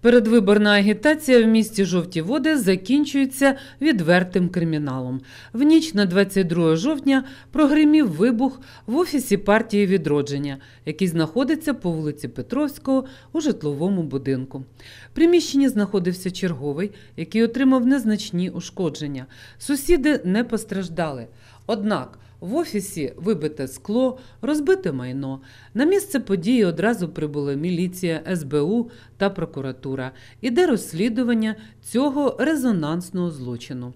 Передвиборна агітація в місті Жовті Води закінчується відвертим криміналом. В ніч на 22 жовтня прогримів вибух в офісі партії відродження, який знаходиться по вулиці Петровського у житловому будинку. Приміщенні знаходився черговий, який отримав незначні ушкодження. Сусіди не постраждали. Однак в офісі вибите скло, розбите майно. На місце події одразу прибула міліція, СБУ та прокуратура. Іде розслідування цього резонансного злочину.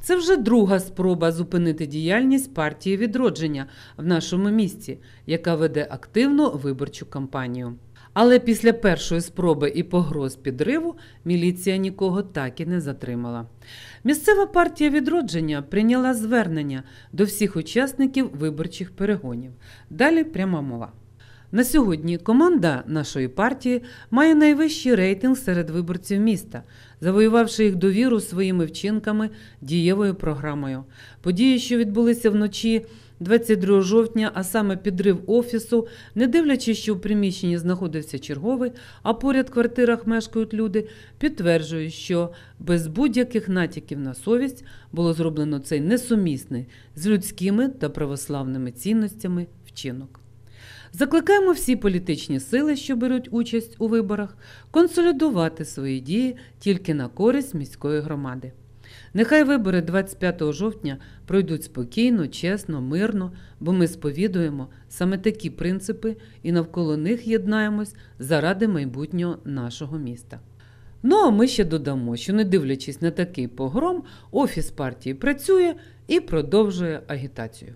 Це вже друга спроба зупинити діяльність партії відродження в нашому місті, яка веде активну виборчу кампанію. Але після першої спроби і погроз підриву міліція нікого так і не затримала. Місцева партія відродження прийняла звернення до всіх учасників виборчих перегонів. Далі пряма мова. На сьогодні команда нашої партії має найвищий рейтинг серед виборців міста, завоювавши їх довіру своїми вчинками, дієвою програмою. Події, що відбулися вночі 22 жовтня, а саме підрив офісу, не дивлячись, що в приміщенні знаходився черговий, а поряд в квартирах мешкають люди, підтверджують, що без будь-яких натяків на совість було зроблено цей несумісний з людськими та православними цінностями вчинок. Закликаємо всі політичні сили, що беруть участь у виборах, консолідувати свої дії тільки на користь міської громади. Нехай вибори 25 жовтня пройдуть спокійно, чесно, мирно, бо ми сповідуємо саме такі принципи і навколо них єднаємось заради майбутнього нашого міста. Ну а ми ще додамо, що не дивлячись на такий погром, офіс партії працює і продовжує агітацію.